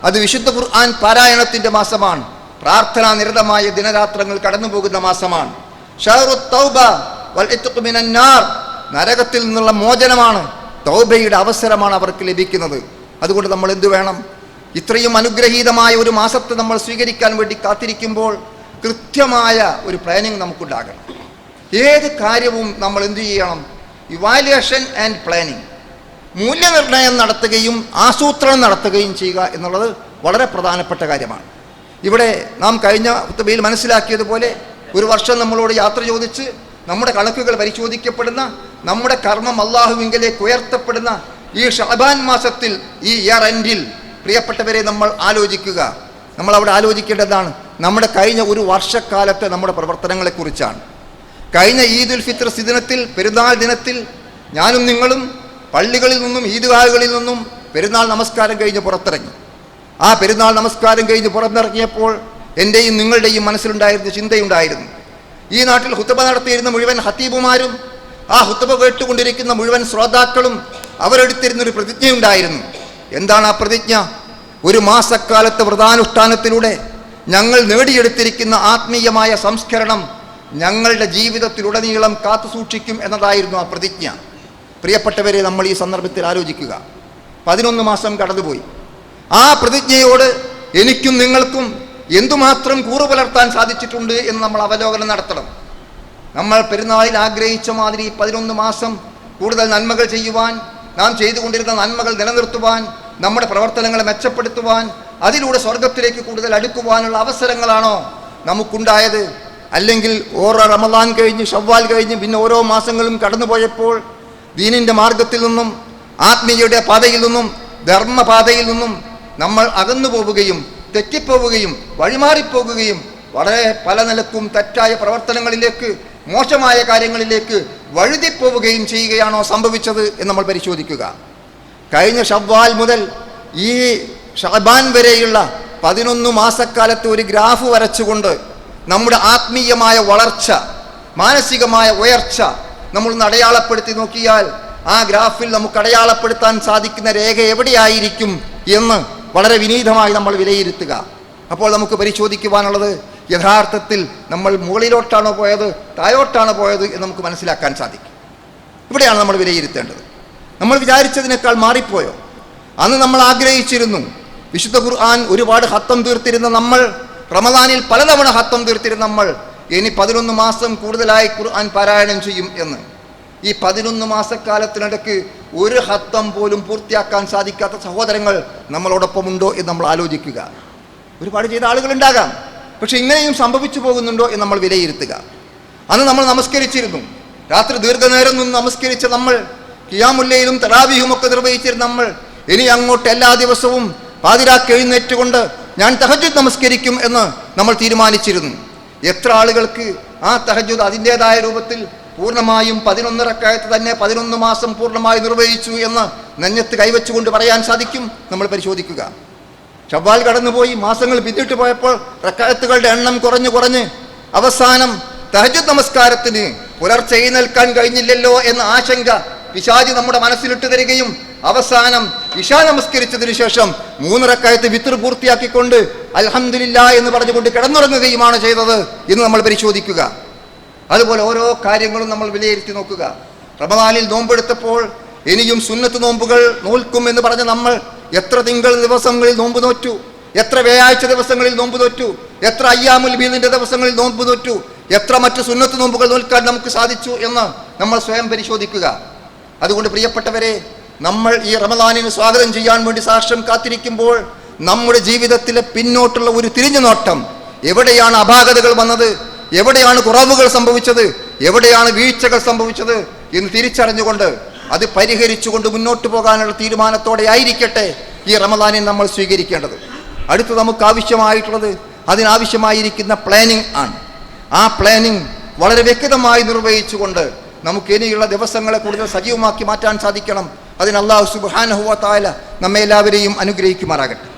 അത് വിശുദ്ധ ഖുർആൻ പാരായണത്തിന്റെ മാസമാണ് പ്രാർത്ഥനാ നിരതമായ ദിനരാത്രങ്ങൾ കടന്നു പോകുന്ന മാസമാണ് വൽ മിനന്നാർ നരകത്തിൽ നിന്നുള്ള മോചനമാണ് തൗബയുടെ അവസരമാണ് അവർക്ക് ലഭിക്കുന്നത്. അതുകൊണ്ട് നമ്മൾ എന്തു വേണം? ഇത്രയും അനുഗ്രഹീതമായ ഒരു മാസത്തെ നമ്മൾ സ്വീകരിക്കാൻ വേണ്ടി കാത്തിരിക്കുമ്പോൾ കൃത്യമായ ഒരു പ്ലാനിങ് നമുക്കുണ്ടാകണം. ഏത് കാര്യവും നമ്മൾ എന്തു ചെയ്യണം? ഇവാലുവേഷൻ ആൻഡ് പ്ലാനിങ് മൂല്യനിർണയം നടത്തുകയും ആസൂത്രണം നടത്തുകയും ചെയ്യുക എന്നുള്ളത് വളരെ പ്രധാനപ്പെട്ട കാര്യമാണ്. ഇവിടെ നാം കഴിഞ്ഞ ഉത്തമയിൽ മനസ്സിലാക്കിയതുപോലെ ഒരു വർഷം നമ്മളോട് യാത്ര ചോദിച്ച് നമ്മുടെ കണക്കുകൾ പരിശോധിക്കപ്പെടുന്ന നമ്മുടെ കർമ്മം അള്ളാഹുവിങ്കിലേക്ക് ഉയർത്തപ്പെടുന്ന ഈ ഷാബാൻ മാസത്തിൽ ഈ ഇയർ എൻഡിൽ പ്രിയപ്പെട്ടവരെ നമ്മൾ ആലോചിക്കുക. നമ്മൾ അവിടെ ആലോചിക്കേണ്ടതാണ്. നമ്മുടെ കഴിഞ്ഞ ഒരു വർഷക്കാലത്തെ നമ്മുടെ പ്രവർത്തനങ്ങളെക്കുറിച്ചാണ് കഴിഞ്ഞ ഈദുൽ ഫിത്ർ ദിനത്തിൽ പെരുന്നാൾ ദിനത്തിൽ ഞാനും നിങ്ങളും പള്ളികളിൽ നിന്നും ഈദ്ഗാഹുകളിൽ നിന്നും പെരുന്നാൾ നമസ്കാരം കഴിഞ്ഞ് പുറത്തിറങ്ങി. ആ പെരുന്നാൾ നമസ്കാരം കഴിഞ്ഞ് പുറത്തിറങ്ങിയപ്പോൾ എന്റെയും നിങ്ങളുടെയും മനസ്സിലുണ്ടായിരുന്ന ചിന്തയുണ്ടായിരുന്നു. ഈ നാട്ടിൽ ഹുത്തബ നടത്തിയിരുന്ന മുഴുവൻ ഹത്തീബുമാരും ആ ഹുത്തബ കേട്ടുകൊണ്ടിരിക്കുന്ന മുഴുവൻ ശ്രോതാക്കളും അവരെടുത്തിരുന്നൊരു പ്രതിജ്ഞയുണ്ടായിരുന്നു. എന്താണ് ആ പ്രതിജ്ഞ? ഒരു മാസക്കാലത്തെ വ്രതാനുഷ്ഠാനത്തിലൂടെ ഞങ്ങൾ നേടിയെടുത്തിരിക്കുന്ന ആത്മീയമായ സംസ്കരണം ഞങ്ങളുടെ ജീവിതത്തിലുടനീളം കാത്തു സൂക്ഷിക്കും എന്നതായിരുന്നു ആ പ്രതിജ്ഞ. പ്രിയപ്പെട്ടവരെ നമ്മൾ ഈ സന്ദർഭത്തിൽ ആലോചിക്കുക. പതിനൊന്ന് മാസം കടന്നുപോയി. ആ പ്രതിജ്ഞയോട് എനിക്കും നിങ്ങൾക്കും എന്തുമാത്രം കൂറു പുലർത്താൻ സാധിച്ചിട്ടുണ്ട് എന്ന് നമ്മൾ അവലോകനം നടത്തണം. നമ്മൾ പെരുന്നാളിൽ ആഗ്രഹിച്ച മാതിരി പതിനൊന്ന് മാസം കൂടുതൽ നന്മകൾ ചെയ്യുവാൻ നാം ചെയ്തുകൊണ്ടിരുന്ന നന്മകൾ നിലനിർത്തുവാൻ നമ്മുടെ പ്രവർത്തനങ്ങളെ മെച്ചപ്പെടുത്തുവാൻ അതിലൂടെ സ്വർഗത്തിലേക്ക് കൂടുതൽ അടുക്കുവാനുള്ള അവസരങ്ങളാണോ നമുക്കുണ്ടായത്? അല്ലെങ്കിൽ ഓരോ റമദാൻ കഴിഞ്ഞ് ഷവ്വാൽ കഴിഞ്ഞ് പിന്നെ ഓരോ മാസങ്ങളും കടന്നുപോയപ്പോൾ ദീനിന്റെ മാർഗത്തിൽ നിന്നും ആത്മീയയുടെ പാതയിൽ നിന്നും ധർമ്മപാതയിൽ നിന്നും നമ്മൾ അകന്നു പോവുകയും തെറ്റിപ്പോവുകയും വഴിമാറിപ്പോകുകയും വളരെ പല നിലക്കും തെറ്റായ പ്രവർത്തനങ്ങളിലേക്ക് മോശമായ കാര്യങ്ങളിലേക്ക് വഴുതിപ്പോവുകയും ചെയ്യുകയാണോ സംഭവിച്ചത് എന്ന് നമ്മൾ പരിശോധിക്കുക. കഴിഞ്ഞ ഷവ്വാൽ മുതൽ ഈ ഷബാൻ വരെയുള്ള പതിനൊന്ന് മാസക്കാലത്ത് ഒരു ഗ്രാഫ് വരച്ചുകൊണ്ട് നമ്മുടെ ആത്മീയമായ വളർച്ച മാനസികമായ ഉയർച്ച നമ്മൾ അടയാളപ്പെടുത്തി നോക്കിയാൽ ആ ഗ്രാഫിൽ നമുക്ക് അടയാളപ്പെടുത്താൻ സാധിക്കുന്ന രേഖ എവിടെയായിരിക്കും എന്ന് വളരെ വിനീതമായി നമ്മൾ വിലയിരുത്തുക. അപ്പോൾ നമുക്ക് പരിശോധിക്കുവാനുള്ളത് യഥാർത്ഥത്തിൽ നമ്മൾ മുകളിലോട്ടാണോ പോയത് താഴോട്ടാണോ പോയത് എന്ന് നമുക്ക് മനസ്സിലാക്കാൻ സാധിക്കും. ഇവിടെയാണ് നമ്മൾ വിലയിരുത്തേണ്ടത്. നമ്മൾ വിചാരിച്ചതിനേക്കാൾ മാറിപ്പോയോ? അന്ന് നമ്മൾ ആഗ്രഹിച്ചിരുന്നു വിശുദ്ധ ഖുർആൻ ഒരുപാട് ഹത്തം തീർത്തിരുന്ന നമ്മൾ റമദാനിൽ പലതവണ ഹത്തം തീർത്തിരുന്ന നമ്മൾ ഇനി പതിനൊന്ന് മാസം കൂടുതലായി ഖുർആൻ പാരായണം ചെയ്യും എന്ന്. ഈ പതിനൊന്ന് മാസക്കാലത്തിനിടയ്ക്ക് ഒരു ഹത്തം പോലും പൂർത്തിയാക്കാൻ സാധിക്കാത്ത സഹോദരങ്ങൾ നമ്മളോടൊപ്പമുണ്ടോ എന്ന് നമ്മൾ ആലോചിക്കുക. ഒരുപാട് ചെയ്ത ആളുകളുണ്ടാകാം. പക്ഷെ ഇങ്ങനെയും സംഭവിച്ചു പോകുന്നുണ്ടോ എന്ന് നമ്മൾ വിലയിരുത്തുക. അന്ന് നമ്മൾ നമസ്കരിച്ചിരുന്നു. രാത്രി ദീർഘനേരം നിന്ന് നമസ്കരിച്ച നമ്മൾ കിയാമുല്ലയിലും തടാവിയും ഒക്കെ നിർവഹിച്ചിരുന്ന നമ്മൾ ഇനി അങ്ങോട്ട് എല്ലാ ദിവസവും പാതിരാക്ക് എഴുന്നേറ്റുകൊണ്ട് ഞാൻ തഹജുദ് നമസ്കരിക്കും എന്ന് നമ്മൾ തീരുമാനിച്ചിരുന്നു. എത്ര ആളുകൾക്ക് ആ തഹജുദ് അതിന്റെതായ രൂപത്തിൽ പൂർണമായും പതിനൊന്നരക്കായത്ത് തന്നെ പതിനൊന്ന് മാസം പൂർണമായി നിർവഹിച്ചു എന്ന് നെഞ്ഞത്ത് കൈവച്ചുകൊണ്ട് പറയാൻ സാധിക്കും നമ്മൾ പരിശോധിക്കുക. ഷവ്വാൽ കടന്നുപോയി മാസങ്ങൾ പിന്നിട്ട് പോയപ്പോൾ റക്കായത്തുകളുടെ എണ്ണം കുറഞ്ഞു കുറഞ്ഞ് അവസാനം തഹജുദ് നമസ്കാരത്തിന് പുലർച്ചെ നിൽക്കാൻ കഴിഞ്ഞില്ലല്ലോ എന്ന ആശങ്ക പിശാജി നമ്മുടെ മനസ്സിലിട്ട് തരികയും അവസാനം ഇഷ നമസ്കരിച്ചതിന് ശേഷം മൂന്നിറക്കായത്ത് വിത്തർ പൂർത്തിയാക്കിക്കൊണ്ട് അലഹമില്ല എന്ന് പറഞ്ഞുകൊണ്ട് കിടന്നുറങ്ങുകയുമാണ് ചെയ്തത് എന്ന് നമ്മൾ പരിശോധിക്കുക. അതുപോലെ ഓരോ കാര്യങ്ങളും നമ്മൾ വിലയിരുത്തി നോക്കുക. റമദാനിൽ നോമ്പെടുത്തപ്പോൾ ഇനിയും സുന്നത്ത് നോമ്പുകൾ നോൽക്കും എന്ന് പറഞ്ഞ നമ്മൾ എത്ര തിങ്കൾ ദിവസങ്ങളിൽ നോമ്പ് നോറ്റു? എത്ര വ്യാഴാഴ്ച ദിവസങ്ങളിൽ നോമ്പ് നോറ്റു? എത്ര അയ്യാമുൽ ബീദിന്റെ ദിവസങ്ങളിൽ നോമ്പ് നോറ്റു? എത്ര മറ്റ് സുന്നത്ത് നോമ്പുകൾ നോൽക്കാൻ നമുക്ക് സാധിച്ചു എന്ന് നമ്മൾ സ്വയം പരിശോധിക്കുക. അതുകൊണ്ട് പ്രിയപ്പെട്ടവരെ നമ്മൾ ഈ റമദാനിന് സ്വാഗതം ചെയ്യാൻ വേണ്ടി സാക്ഷ്യം കാത്തിരിക്കുമ്പോൾ നമ്മുടെ ജീവിതത്തിലെ പിന്നോട്ടുള്ള ഒരു തിരിഞ്ഞു നോട്ടം എവിടെയാണ് അപാകതകൾ വന്നത്? എവിടെയാണ് കുറവുകൾ സംഭവിച്ചത്? എവിടെയാണ് വീഴ്ചകൾ സംഭവിച്ചത്? എന്ന് തിരിച്ചറിഞ്ഞുകൊണ്ട് അത് പരിഹരിച്ചുകൊണ്ട് മുന്നോട്ട് പോകാനുള്ള തീരുമാനത്തോടെ ആയിരിക്കട്ടെ ഈ റമദാനെ നമ്മൾ സ്വീകരിക്കേണ്ടത്. അടുത്ത് നമുക്ക് ആവശ്യമായിട്ടുള്ളത് അതിനാവശ്യമായിരിക്കുന്ന പ്ലാനിങ് ആണ്. ആ പ്ലാനിങ് വളരെ വ്യക്തമായി നിർവഹിച്ചുകൊണ്ട് നമുക്ക് ഇനിയുള്ള ദിവസങ്ങളെ കൂടുതൽ സജീവമാക്കി മാറ്റാൻ സാധിക്കണം. അതിന് അള്ളാഹു സുബാനഹുവ താല നമ്മെ എല്ലാവരെയും അനുഗ്രഹിക്കുമാറാകട്ടെ.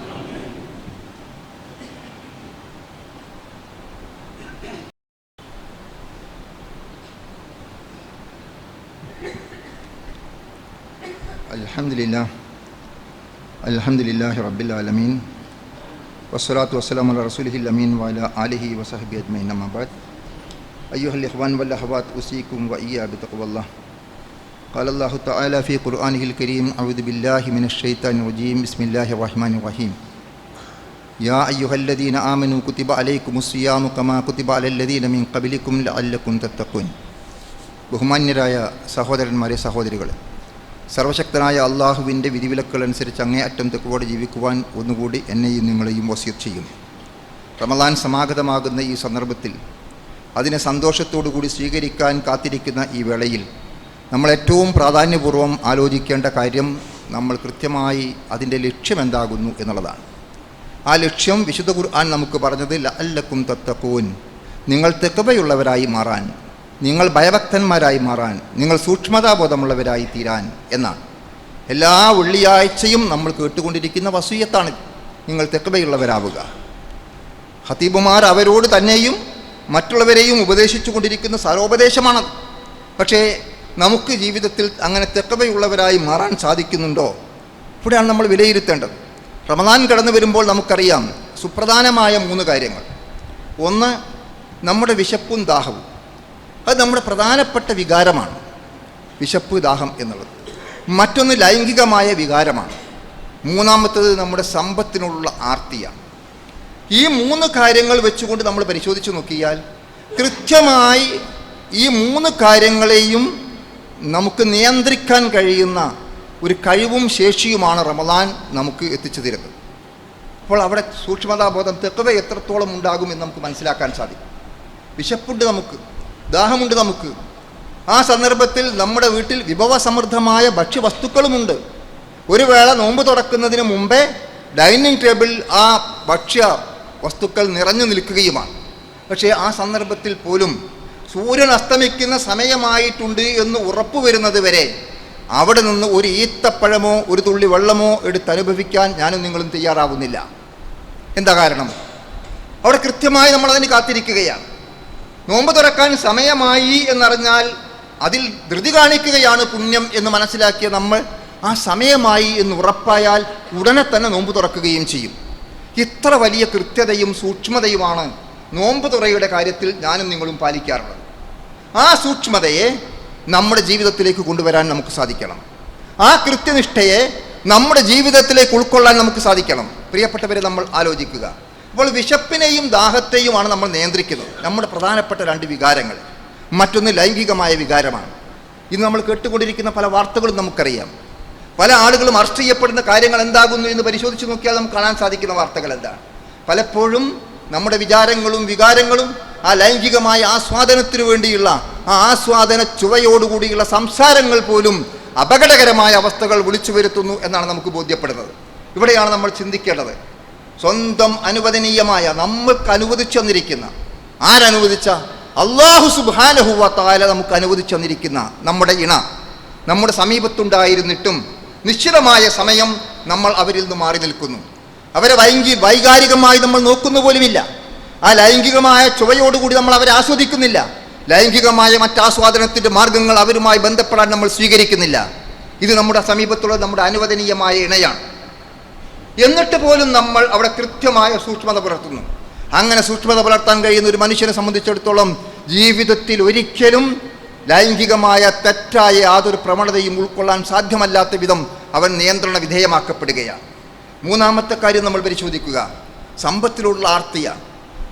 الحمد لله الحمد لله رب العالمين والصلاة والسلام على رسوله الأمين وعلى آله وصحبه أجمعين أما بعد أيها الإخوان والأخوات أوصيكم وإيا بتقوى الله قال الله تعالى في قرآنه الكريم أعوذ بالله من الشيطان الرجيم بسم الله الرحمن الرحيم يا أيها الذين آمنوا كتب عليكم الصيام كما كتب على الذين من قبلكم لعلكم تتقون ബഹുമാന്യരായ സഹോദരന്മാരെ സഹോദരികളെ സർവശക്തനായ അള്ളാഹുവിന്റെ വിധിവിലക്കൾ അനുസരിച്ച് അങ്ങേയറ്റം തെക്കുവോടെ ജീവിക്കുവാൻ ഒന്നുകൂടി എന്നെയും നിങ്ങളെയും വസിയത്ത് ചെയ്യും. റമദാൻ സമാഗതമാകുന്ന ഈ സന്ദർഭത്തിൽ അതിനെ സന്തോഷത്തോടുകൂടി സ്വീകരിക്കാൻ കാത്തിരിക്കുന്ന ഈ വേളയിൽ നമ്മൾ ഏറ്റവും പ്രാധാന്യപൂർവം ആലോചിക്കേണ്ട കാര്യം നമ്മൾ കൃത്യമായി അതിന്റെ ലക്ഷ്യം എന്താകുന്നു എന്നുള്ളതാണ്. ആ ലക്ഷ്യം വിശുദ്ധ ഖുർആൻ നമുക്ക് പറഞ്ഞത് ലഅല്ലക്കും തത്തക്കൂൻ നിങ്ങൾ തെക്കവയുള്ളവരായി മാറാൻ. നിങ്ങൾ ഭയഭക്തന്മാരായി മാറാൻ നിങ്ങൾ സൂക്ഷ്മതാബോധമുള്ളവരായി തീരാൻ എന്നാണ്. എല്ലാ വെള്ളിയാഴ്ചയും നമ്മൾ കേട്ടുകൊണ്ടിരിക്കുന്ന വസൂയത്താണ് നിങ്ങൾ തെക്കവയുള്ളവരാവുക. ഹത്തീബുമാർ അവരോട് തന്നെയും മറ്റുള്ളവരെയും ഉപദേശിച്ചു കൊണ്ടിരിക്കുന്ന സാരോപദേശമാണ് പക്ഷേ നമുക്ക് ജീവിതത്തിൽ അങ്ങനെ തെക്കവയുള്ളവരായി മാറാൻ സാധിക്കുന്നുണ്ടോ? ഇവിടെയാണ് നമ്മൾ വിലയിരുത്തേണ്ടത്. റമദാൻ കടന്നു വരുമ്പോൾ നമുക്കറിയാം സുപ്രധാനമായ മൂന്ന് കാര്യങ്ങൾ. ഒന്ന് നമ്മുടെ വിശപ്പും ദാഹവും. അത് നമ്മുടെ പ്രധാനപ്പെട്ട വികാരമാണ്. വിശപ്പ് ദാഹം എന്നുള്ളത്. മറ്റൊന്ന് ലൈംഗികമായ വികാരമാണ്. മൂന്നാമത്തത് നമ്മുടെ സമ്പത്തിനുള്ള ആർത്തിയാണ്. ഈ മൂന്ന് കാര്യങ്ങൾ വെച്ചുകൊണ്ട് നമ്മൾ പരിശോധിച്ച് നോക്കിയാൽ കൃത്യമായി ഈ മൂന്ന് കാര്യങ്ങളെയും നമുക്ക് നിയന്ത്രിക്കാൻ കഴിയുന്ന ഒരു കഴിവും ശേഷിയുമാണ് റമദാൻ നമുക്ക് എത്തിച്ചു തരുന്നത് അപ്പോൾ അവിടെ സൂക്ഷ്മതാബോധം തെക്കവ എത്രത്തോളം ഉണ്ടാകുമെന്ന് നമുക്ക് മനസ്സിലാക്കാൻ സാധിക്കും. വിശപ്പുണ്ട് നമുക്ക്. ദാഹമുണ്ട് നമുക്ക്. ആ സന്ദർഭത്തിൽ നമ്മുടെ വീട്ടിൽ വിഭവസമൃദ്ധമായ ഭക്ഷ്യവസ്തുക്കളുമുണ്ട്. ഒരു വേള നോമ്പ് തുറക്കുന്നതിന് മുമ്പേ ഡൈനിങ് ടേബിൾ ആ ഭക്ഷ്യ വസ്തുക്കൾ നിറഞ്ഞു നിൽക്കുകയുമാണ്. പക്ഷേ ആ സന്ദർഭത്തിൽ പോലും സൂര്യൻ അസ്തമിക്കുന്ന സമയമായിട്ടുണ്ട് എന്ന് ഉറപ്പുവരുന്നത് വരെ അവിടെ നിന്ന് ഒരു ഈത്തപ്പഴമോ ഒരു തുള്ളി വെള്ളമോ എടുത്തനുഭവിക്കാൻ ഞാനും നിങ്ങളും തയ്യാറാവുന്നില്ല. എന്താ കാരണം? അവിടെ കൃത്യമായി നമ്മളതിന് കാത്തിരിക്കുകയാണ്. നോമ്പ് തുറക്കാൻ സമയമായി എന്നറിഞ്ഞാൽ അതിൽ ധൃതി കാണിക്കുകയാണ് പുണ്യം എന്ന് മനസ്സിലാക്കിയ നമ്മൾ ആ സമയമായി എന്ന് ഉറപ്പായാൽ ഉടനെ തന്നെ നോമ്പ് തുറക്കുകയും ചെയ്യും. ഇത്ര വലിയ കൃത്യതയും സൂക്ഷ്മതയുമാണ് നോമ്പ് തുറയുടെ കാര്യത്തിൽ ഞാനും നിങ്ങളും പാലിക്കാറുള്ളത്. ആ സൂക്ഷ്മതയെ നമ്മുടെ ജീവിതത്തിലേക്ക് കൊണ്ടുവരാൻ നമുക്ക് സാധിക്കണം. ആ കൃത്യനിഷ്ഠയെ നമ്മുടെ ജീവിതത്തിലേക്ക് ഉൾക്കൊള്ളാൻ നമുക്ക് സാധിക്കണം. പ്രിയപ്പെട്ടവരെ നമ്മൾ ആലോചിക്കുക. അപ്പോൾ വിശപ്പിനെയും ദാഹത്തെയുമാണ് നമ്മൾ നിയന്ത്രിക്കുന്നത്. നമ്മുടെ പ്രധാനപ്പെട്ട രണ്ട് വികാരങ്ങൾ. മറ്റൊന്ന് ലൈംഗികമായ വികാരമാണ്. ഇന്ന് നമ്മൾ കേട്ടുകൊണ്ടിരിക്കുന്ന പല വാർത്തകളും നമുക്കറിയാം. പല ആളുകളും അറസ്റ്റ് ചെയ്യപ്പെടുന്ന കാര്യങ്ങൾ എന്താകുന്നു എന്ന് പരിശോധിച്ച് നോക്കിയാൽ നമുക്ക് കാണാൻ സാധിക്കുന്ന വാർത്തകൾ എന്താണ്? പലപ്പോഴും നമ്മുടെ വിചാരങ്ങളും വികാരങ്ങളും ആ ലൈംഗികമായ ആസ്വാദനത്തിനു വേണ്ടിയുള്ള ആ ആസ്വാദന ചുവയോടുകൂടിയുള്ള സംസാരങ്ങൾ പോലും അപകടകരമായ അവസ്ഥകൾ വിളിച്ചു വരുത്തുന്നു എന്നാണ് നമുക്ക് ബോധ്യപ്പെടുന്നത്. ഇവിടെയാണ് നമ്മൾ ചിന്തിക്കേണ്ടത്. സ്വന്തം അനുവദനീയമായ നമ്മൾക്ക് അനുവദിച്ചു തന്നിരിക്കുന്ന. ആരനുവദിച്ച? അള്ളാഹു സുബാനഹുവ താല നമുക്ക് അനുവദിച്ചു തന്നിരിക്കുന്ന നമ്മുടെ ഇണ. നമ്മുടെ സമീപത്തുണ്ടായിരുന്നിട്ടും നിശ്ചിതമായ സമയം നമ്മൾ അവരിൽ നിന്ന് മാറി നിൽക്കുന്നു. അവരെ വൈകി വൈകാരികമായി നമ്മൾ നോക്കുന്ന പോലുമില്ല. ആ ലൈംഗികമായ ചുവയോടുകൂടി നമ്മൾ അവരെ ആസ്വദിക്കുന്നില്ല. ലൈംഗികമായ മറ്റാസ്വാദനത്തിന്റെ മാർഗങ്ങൾ അവരുമായി ബന്ധപ്പെടാൻ നമ്മൾ സ്വീകരിക്കുന്നില്ല. ഇത് നമ്മുടെ സമീപത്തുള്ള നമ്മുടെ അനുവദനീയമായ ഇണയാണ്. എന്നിട്ട് പോലും നമ്മൾ അവിടെ കൃത്യമായ സൂക്ഷ്മത പുലർത്തുന്നു. അങ്ങനെ സൂക്ഷ്മത പുലർത്താൻ കഴിയുന്ന ഒരു മനുഷ്യനെ സംബന്ധിച്ചിടത്തോളം ജീവിതത്തിൽ ഒരിക്കലും ലൈംഗികമായ തെറ്റായ യാതൊരു പ്രവണതയും ഉൾക്കൊള്ളാൻ സാധ്യമല്ലാത്ത വിധം അവൻ നിയന്ത്രണ വിധേയമാക്കപ്പെടുകയാണ്. മൂന്നാമത്തെ കാര്യം നമ്മൾ പരിശോധിക്കുക. സമ്പത്തിലുള്ള ആർത്തിയാണ്.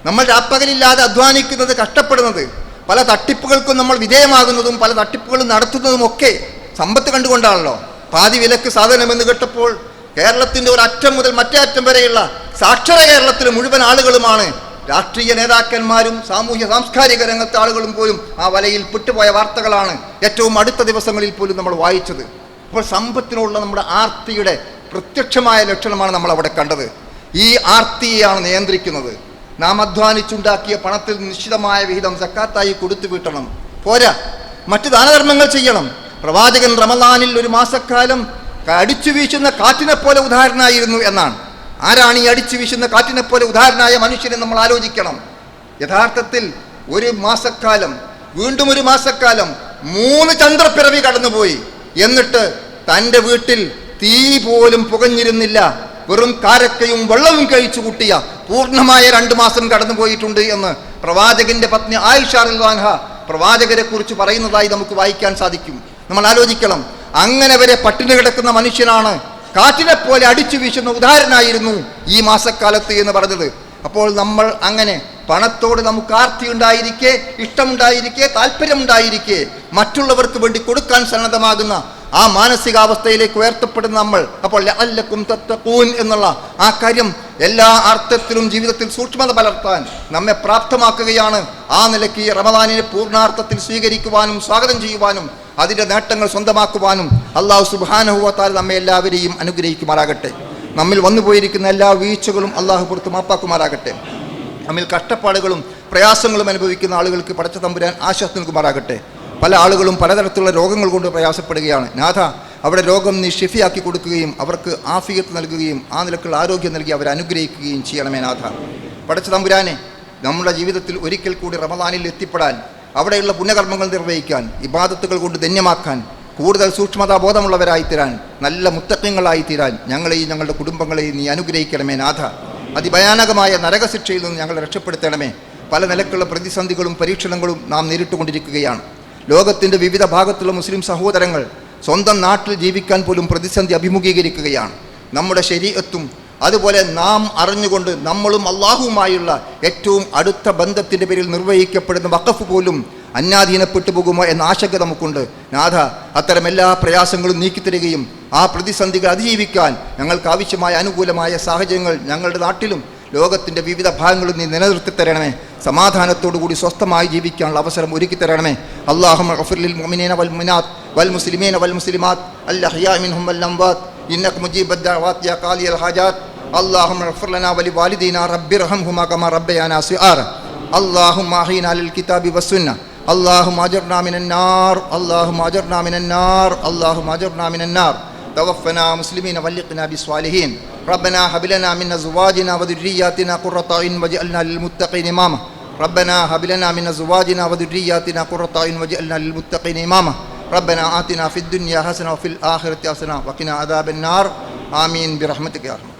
നമ്മൾ രാപ്പകലില്ലാതെ അധ്വാനിക്കുന്നത് കഷ്ടപ്പെടുന്നത് പല തട്ടിപ്പുകൾക്കും നമ്മൾ വിധേയമാകുന്നതും പല തട്ടിപ്പുകളും നടത്തുന്നതും ഒക്കെ സമ്പത്ത് കണ്ടുകൊണ്ടാണല്ലോ. പാതി വിലക്ക് സാധനമെന്ന് കേട്ടപ്പോൾ കേരളത്തിന്റെ ഒരു അറ്റം മുതൽ മറ്റേ അറ്റം വരെയുള്ള സാക്ഷര കേരളത്തിലെ മുഴുവൻ ആളുകളുമാണ് രാഷ്ട്രീയ നേതാക്കന്മാരും സാമൂഹ്യ സാംസ്കാരിക രംഗത്തെ ആളുകളും പോലും ആ വലയിൽ പെട്ടുപോയ വാർത്തകളാണ് ഏറ്റവും അടുത്ത ദിവസങ്ങളിൽ പോലും നമ്മൾ വായിച്ചത്. അപ്പോൾ സമ്പത്തിനുള്ള നമ്മുടെ ആർത്തിയുടെ പ്രത്യക്ഷമായ ലക്ഷണമാണ് നമ്മൾ അവിടെ കണ്ടത്. ഈ ആർത്തിയെയാണ് നിയന്ത്രിക്കുന്നത്. നാം അധ്വാനിച്ചുണ്ടാക്കിയ പണത്തിൽ നിശ്ചിതമായ വിഹിതം സക്കാത്തായി കൊടുത്തു വീട്ടണം. പോരാ. മറ്റ് ദാനധർമ്മങ്ങൾ ചെയ്യണം. പ്രവാചകൻ റമദാനിൽ ഒരു മാസക്കാലം അടിച്ചു വീശുന്ന കാറ്റിനെ പോലെ ഉദാഹരണമായിരുന്നു എന്നാണ്. ആരാണ് ഈ അടിച്ചു വീശുന്ന കാറ്റിനെ പോലെ ഉദാഹരണമായ മനുഷ്യനെ നമ്മൾ ആലോചിക്കണം. യഥാർത്ഥത്തിൽ ഒരു മാസക്കാലം വീണ്ടും ഒരു മാസക്കാലം മൂന്ന് ചന്ദ്രപ്പിറവി കടന്നുപോയി. എന്നിട്ട് തന്റെ വീട്ടിൽ തീ പോലും പുകഞ്ഞിരുന്നില്ല. വെറും കാരക്കയും വെള്ളവും കഴിച്ചു കൂട്ടിയ പൂർണമായ രണ്ട് മാസം കടന്നുപോയിട്ടുണ്ട് എന്ന് പ്രവാചകന്റെ പത്നി ആയിഷ റിൽവാൻഹ പ്രവാചകരെ കുറിച്ച് പറയുന്നതായി നമുക്ക് വായിക്കാൻ സാധിക്കും. നമ്മൾ ആലോചിക്കണം അങ്ങനെ വരെ പട്ടിണി കിടക്കുന്ന മനുഷ്യനാണ്. കാറ്റിനെ പോലെ അടിച്ചു വീശുന്ന ഉദാഹരണമായിരുന്നു ഈ മാസക്കാലത്ത് എന്ന് പറഞ്ഞത്. അപ്പോൾ നമ്മൾ അങ്ങനെ പണത്തോട് നമുക്ക് ആർത്തി ഉണ്ടായിരിക്കെ ഇഷ്ടമുണ്ടായിരിക്കെ താല്പര്യമുണ്ടായിരിക്കെ മറ്റുള്ളവർക്ക് വേണ്ടി കൊടുക്കാൻ സന്നദ്ധമാകുന്ന ആ മാനസികാവസ്ഥയിലേക്ക് ഉയർത്തപ്പെടുന്ന നമ്മൾ. അപ്പോൾ ലഅല്ലക്കും തത്തക്കൂൻ എന്നുള്ള ആ കാര്യം എല്ലാ അർത്ഥത്തിലും ജീവിതത്തിൽ സൂക്ഷ്മത പലർത്താൻ നമ്മെ പ്രാപ്തമാക്കുകയാണ്. ആ നിലയ്ക്ക് ഈ റമദാനിനെ പൂർണാർത്ഥത്തിൽ സ്വീകരിക്കുവാനും സ്വാഗതം ചെയ്യുവാനും അതിന്റെ നേട്ടങ്ങൾ സ്വന്തമാക്കുവാനും അള്ളാഹു സുബാനുഭവത്താൽ നമ്മെ എല്ലാവരെയും അനുഗ്രഹിക്കുമാറാകട്ടെ. നമ്മിൽ വന്നു പോയിരിക്കുന്ന എല്ലാ വീഴ്ചകളും അള്ളാഹു പുറത്ത് മാപ്പാക്കുമാറാകട്ടെ. നമ്മിൽ കഷ്ടപ്പാടുകളും പ്രയാസങ്ങളും അനുഭവിക്കുന്ന ആളുകൾക്ക് പടച്ച തമ്പുരാൻ ആശ്വാസം നൽകുമാറാകട്ടെ. പല ആളുകളും പലതരത്തിലുള്ള രോഗങ്ങൾ കൊണ്ട് പ്രയാസപ്പെടുകയാണ്. നാഥ അവിടെ രോഗം നീ ഷിഫിയാക്കി കൊടുക്കുകയും അവർക്ക് ആഫിയത്ത് നൽകുകയും ആ നിലക്കുള്ള ആരോഗ്യം നൽകി അവരെ അനുഗ്രഹിക്കുകയും ചെയ്യണമേ നാഥ. പടച്ച തമ്പുരാനെ നമ്മുടെ ജീവിതത്തിൽ ഒരിക്കൽ കൂടി റമദാനിൽ എത്തിപ്പെടാൻ അവിടെയുള്ള പുണ്യകർമ്മങ്ങൾ നിർവഹിക്കാൻ ഇബാദത്തുകൾ കൊണ്ട് ധന്യമാക്കാൻ കൂടുതൽ സൂക്ഷ്മതാ ബോധമുള്ളവരായി തീരാൻ നല്ല മുത്തക്കങ്ങളായി തീരാൻ ഞങ്ങളെയും ഞങ്ങളുടെ കുടുംബങ്ങളെയും നീ അനുഗ്രഹിക്കണമേ നാഥ. അതിഭയാനകമായ നരകശിക്ഷയിൽ നിന്ന് ഞങ്ങളെ രക്ഷപ്പെടുത്തണമേ. പല നിലക്കുള്ള പ്രതിസന്ധികളും പരീക്ഷണങ്ങളും നാം നേരിട്ടുകൊണ്ടിരിക്കുകയാണ്. ലോകത്തിന്റെ വിവിധ ഭാഗത്തുള്ള മുസ്ലിം സഹോദരങ്ങൾ സ്വന്തം നാട്ടിൽ ജീവിക്കാൻ പോലും പ്രതിസന്ധി അഭിമുഖീകരിക്കുകയാണ്. നമ്മുടെ ശരീരത്തും അതുപോലെ നാം അറിഞ്ഞുകൊണ്ട് നമ്മളും അള്ളാഹുവുമായുള്ള ഏറ്റവും അടുത്ത ബന്ധത്തിന്റെ പേരിൽ നിർവഹിക്കപ്പെടുന്ന വഖഫ് പോലും അന്യാധീനപ്പെട്ടു പോകുമോ എന്ന ആശങ്ക നമുക്കുണ്ട്. നാഥ അത്തരം എല്ലാ പ്രയാസങ്ങളും നീക്കിത്തരികയും ആ പ്രതിസന്ധികൾ അതിജീവിക്കാൻ ഞങ്ങൾക്ക് ആവശ്യമായ അനുകൂലമായ സാഹചര്യങ്ങൾ ഞങ്ങളുടെ നാട്ടിലും ലോകത്തിൻ്റെ വിവിധ ഭാഗങ്ങളും നീ നിലനിർത്തി തരണമേ സമാധാനത്തോടുകൂടി സ്വസ്ഥമായി ജീവിക്കാനുള്ള അവസരം ഒരുക്കി തരണമേ അള്ളാഹു ഗഫിർലിൽ മുഅ്മിനീന വൽ മുനാത്ത് വൽ മുസ്ലിമീന വൽ മുസ്ലിമാത്ത് അല്ലഹിയാ മിൻഹും വൽ അംവാത്ത് إنك مجيب الدعوات يا قاضي الحاجات اللهم اغفر لنا ولوالدينا رب ارحمهما كما ربيانا صغارا اللهم احينا للكتاب والسنه اللهم اجرنا من النار اللهم اجرنا من النار اللهم اجرنا من النار توفنا مسلمين ولقنا بالصالحين. ربنا هب لنا من أزواجنا وذرياتنا قرة اعين واجعلنا للمتقين إماما. ربنا هب لنا من أزواجنا وذرياتنا قرة اعين واجعلنا للمتقين إماما. ربنا آتنا في الدنيا حسنة وفي الآخرة حسنة وقنا عذاب النار. آمين. برحمتك يا رب